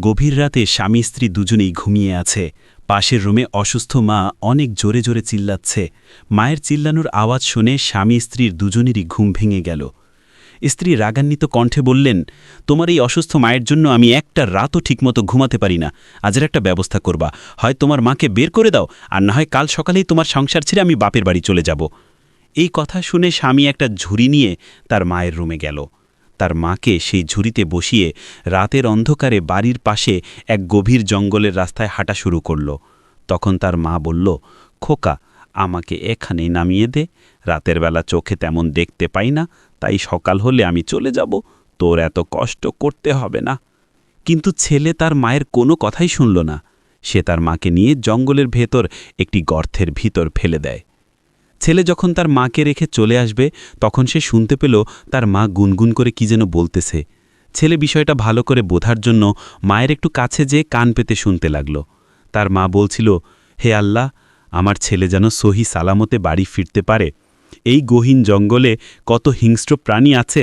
গভীর রাতে স্বামী স্ত্রী দুজনেই ঘুমিয়ে আছে। পাশের রুমে অসুস্থ মা অনেক জোরে জোরে চিল্লাচ্ছে। মায়ের চিল্লানোর আওয়াজ শুনে স্বামী স্ত্রীর দুজনেরই ঘুম ভেঙে গেল। স্ত্রী রাগান্বিত কণ্ঠে বললেন, তোমার এই অসুস্থ মায়ের জন্য আমি একটা রাতও ঠিকমতো ঘুমাতে পারি না। আজের একটা ব্যবস্থা করবা। হয় তোমার মাকে বের করে দাও, আর না হয় কাল সকালেই তোমার সংসার ছেড়ে আমি বাপের বাড়ি চলে যাব। এই কথা শুনে স্বামী একটা ঝুড়ি নিয়ে তার মায়ের রুমে গেল। তার মাকে সেই ঝুড়িতে বসিয়ে রাতের অন্ধকারে বাড়ির পাশে এক গভীর জঙ্গলের রাস্তায় হাঁটা শুরু করল। তখন তার মা বলল, খোকা, আমাকে এখানেই নামিয়ে দে। রাতের বেলা চোখে তেমন দেখতে পাই না, তাই সকাল হলে আমি চলে যাব। তোর এত কষ্ট করতে হবে না। কিন্তু ছেলে তার মায়ের কোনো কথাই শুনল না। সে তার মাকে নিয়ে জঙ্গলের ভেতর একটি গর্তের ভিতর ফেলে দেয়। ছেলে যখন তার মাকে রেখে চলে আসবে, তখন সে শুনতে পেল তার মা গুনগুন করে কি যেন বলতেছে। ছেলে বিষয়টা ভালো করে বোধার জন্য মায়ের একটু কাছে যেয়ে কান পেতে শুনতে লাগল। তার মা বলছিল, হে আল্লাহ, আমার ছেলে যেন সহি সালামতে বাড়ি ফিরতে পারে। এই গহীন জঙ্গলে কত হিংস্র প্রাণী আছে